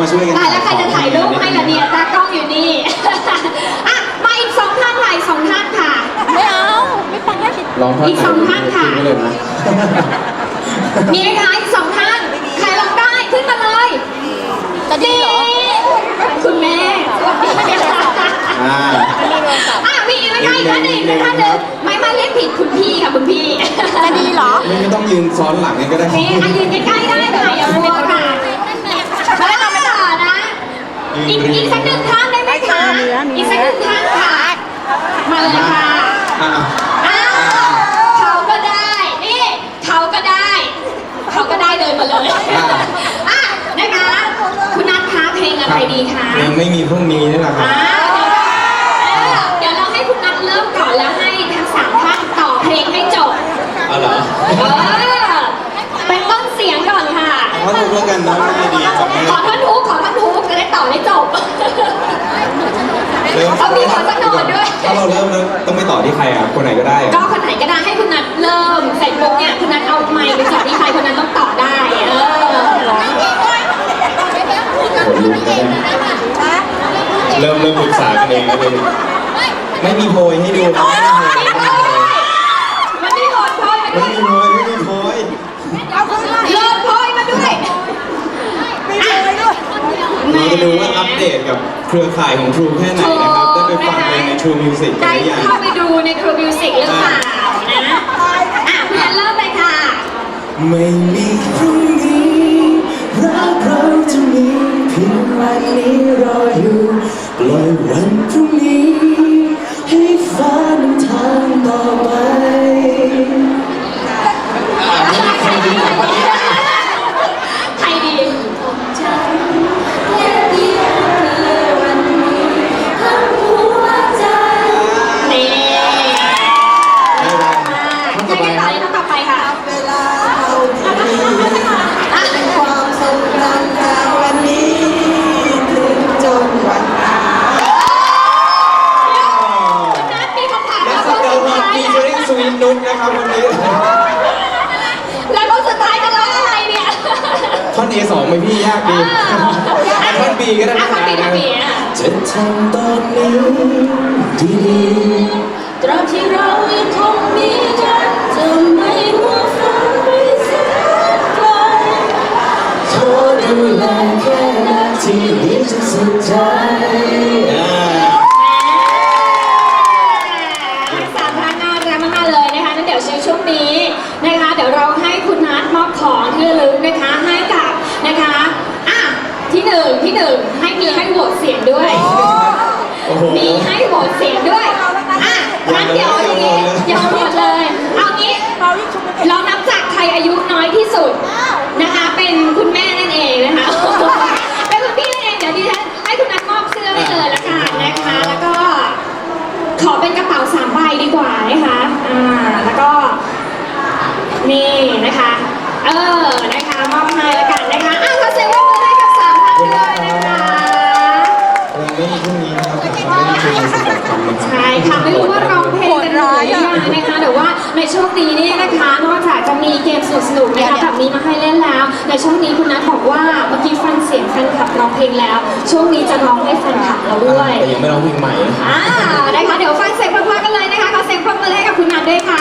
มาช่วยกันตายแล้วใครจะถ่ายรูปให้ล่ะเนี่ยตากล้องอยู่นี่ อะมาอีกสองท่านค่ะอีกสองท่านค่ะ ไม่เอา ไม่ไปลองท่อนอีกสองท่านค่ะขึ้นไปเลยนะมีไหมคะอีกสองท่านใครร้องได้ขึ้นมาเลยจะดีเหรอคุณแม่สวัสดีค่ะอ่าอะมีอีกไหมคะอีกท่านหนึ่งอีกท่านหนึ่งไม่ไม่เรียกผิดคุณพี่ค่ะคุณพี่จะดีเหรอ ไม่ไม่ต้องยืนซ้อนหลังกันก็ได้นี่อะยืนใกล้ๆได้ค่ะอย่ามัวค่ะมาแล้วไม่ต่อนะ อีกอีกสักหนึ่งท่านได้ไหมคะอีกสักหนึ่งท่านค่ะมาเลยค่ะอ่าอ้าวเขาก็ได้นี่เขาก็ได้ เขาก็ได้เดินมาเลยอะนะคะคุณนัทคะเพลงอะไรดีคะยังไม่มีพรุ่งนี้นี่แหละครับอ่าเดี๋ยวเดี๋ยวเราให้คุณนัทเริ่มก่อนแล้วให้ทั้งสามท่านต่อเพลงให้จบเอาเหรอเออเป็นต้นเสียงก่อนค่ะเพราะทุกแล้วกันนะไม่ดีจังไม่ขอท่อนทุกขอท่อนทุก จะได้ต่อได้จบเริ่มเอามีขอสักหน่อยด้วย ถ้าเราเริ่มแล้วต้องไปต่อที่ใครอะคนไหนก็ได้อะก็คนไหนก็ได้ให้คุณนัทเริ่มเสร็จปุ๊บเนี่ยคุณนัทเอาไมค์ไปจับที่ใครคนนั้นต้องต่อได้ เออ เริ่มเริ่มปรึกษากันเองแล้วเลยไม่มีโพยให้ดูนะไม่มีโพยมันมีโหดพอยมา ไม่ ด้วย มีโพยไม่มีโพย เลิศพอยมาด้วย เรา จะดูว่าอัปเดตกับเครือข่ายของ True แค่ไหนนะครับ ได้ไปฟังเพลงใน True Music กันได้หรือยังเข้าไปดูใน True Music หรือเปล่านะอะคุณนัทเริ่มเลยค่ะ ไม่มีพรุ่งนี้รักเราจะมีเพียงวันนี้รออยู่ปล่อยวันพรุ่ง ครับวันนี้ แล้วก็สุดท้ายจะร้องอะไรเนี่ยท่อน A2 ไหมพี่ยากดีเอาท่อน B ก็ได้อะนะท่อนบีท่อนบีอะจะทำตอนนี้ดีตราบที่เรายังคงมีกันจะไม่มัวฝันไปแสนไกลๆขอดูแลแค่นาทีนี้จนสุดท้า ที่ระลึกนะคะให้กับนะคะอะที่หนึ่งที่หนึ่งให้มีให้โหวตเสียงด้วย โอ้โห มีให้โหวตเสียงด้วย อะงั้นเดี๋ยวอย่างนี้อย่าหมดเลย เอางี้เรานับจากใครอายุน้อยที่สุดนะคะ เป็นคุณแม่นั่นเองนะคะ เป็นคุณพี่นั่นเองเดี๋ยวดิฉันให้คุณนัทมอบเสื้อไปเลยละกันนะคะ แล้วก็ขอเป็นกระเป๋าสามใบดีกว่านะคะ อ่า แล้วก็นี่นะคะ เออ นะคะมอบให้ละกันนะคะอะขอเสียงปรบมือให้กับสามท่านด้วยนะคะเราไม่มีพรุ่งนี้นะครับผมไม่มี True Music กับคำนะครับใช่ค่ะไม่รู้ว่าร้องเพลงกันอยู่หรือยังนะคะแต่ว่าในช่วงนี้เนี่ยนะคะนอกจากจะมีเกมสนุกๆนะคะแบบนี้มาให้เล่นแล้ว ในช่วงนี้คุณนัทบอกว่าเมื่อกี้ฟังเสียงแฟนคลับร้องเพลงแล้ว ช่วงนี้จะร้องให้แฟนคลับเราด้วย แต่ยังไม่ร้องเพลงใหม่นะอ่านะคะเดี๋ยวฟังเสียงเพราะๆกันเลยนะคะขอเสียงปรบมือให้กับคุณนัทด้วยค่ะ